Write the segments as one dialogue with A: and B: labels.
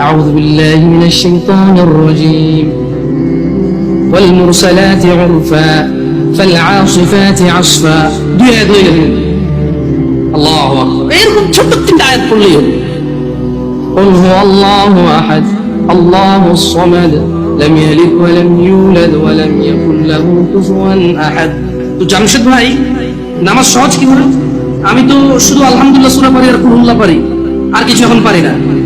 A: আউযু বিল্লাহি মিনাশ শাইতানির রাজীম والمرسلات عرفا فالعاصفات عصفا দুই আয়াত হয়ে গেল আল্লাহু আকবার এরকম ছোট তিনটা আয়াত পড়লেই হলো قل هو الله أحد الله الصمد لم يلد ولم يولد ولم يكن له كفوا أحد তো জামশেদ ভাই নামাজ সহজ কি হলো আমি তো শুধু আলহামদুলিল্লাহ সূরা পারি আর কুল্লাহ পারি আর কিছু এখন পারি না তো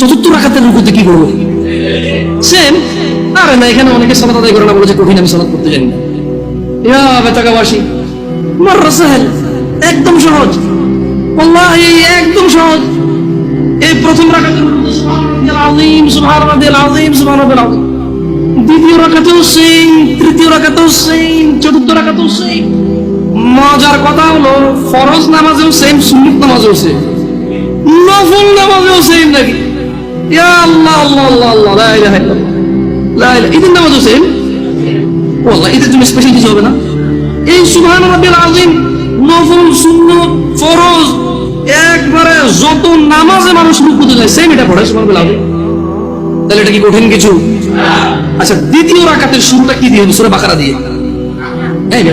A: চতুর্থ রাখাতে রুকুতে কি করব? সেম আরে না, এখানে অনেকে সালাত আদায় করে না বলে যে কঠিন আমি সালাত করতে জানি বেতাকাবাসী মার একদম সহজ। একদম সহজ। এই প্রথম রাকাতে আযীম সুবহান রাব্বিল আযীম সুবহান দ্বিতীয় রাকাতেও সেম তৃতীয় রাকাতেও সেম চতুর্থ রাকাতেও সেম মজার কথা হলো, ফরজ নামাজেও সেম সুন্নত নামাজেও সেম নফল নামাজেও সেম নাকি? লা হবে না এই একবারে যত নামাজে মানুষ যায় সেম এটা তাহলে এটা কি কঠিন কিছু? আচ্ছা দ্বিতীয় রাকাতের শুরুটা কি দিয়ে? সূরা বাকারা দিয়ে।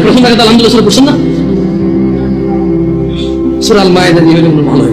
A: প্রথম রাকাতে আলহামদুলিল্লাহ না? সূরা দিয়ে ভালো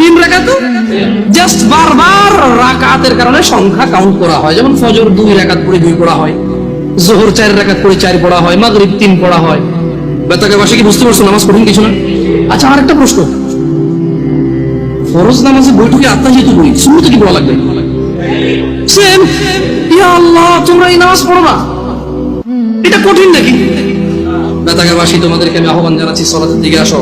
A: তিন রাকাত? জাস্ট বারবার রাকাতের কারণে সংখ্যা কাউন্ট করা হয়। যেমন ফজর দুই রাকাত পড়ে দুই পড়া হয়, জোহর চার রাকাত পড়ে চার পড়া হয়, মাগরিব তিন পড়া হয়। বেতাকে বাসে কি বুঝতে পারছ নামাজ কঠিন কিছু না? আচ্ছা আর একটা প্রশ্ন। ফরজ নামাজে বৈঠকে আত্মা যেহেতু বই শুরুতে কি পড়া লাগবে? সেম ইয়া আল্লাহ, তোমরা এই নামাজ পড়ো না। এটা কঠিন নাকি? বেতাগাবাসী তোমাদেরকে আমি আহ্বান জানাচ্ছি, সলাতের দিকে আসো।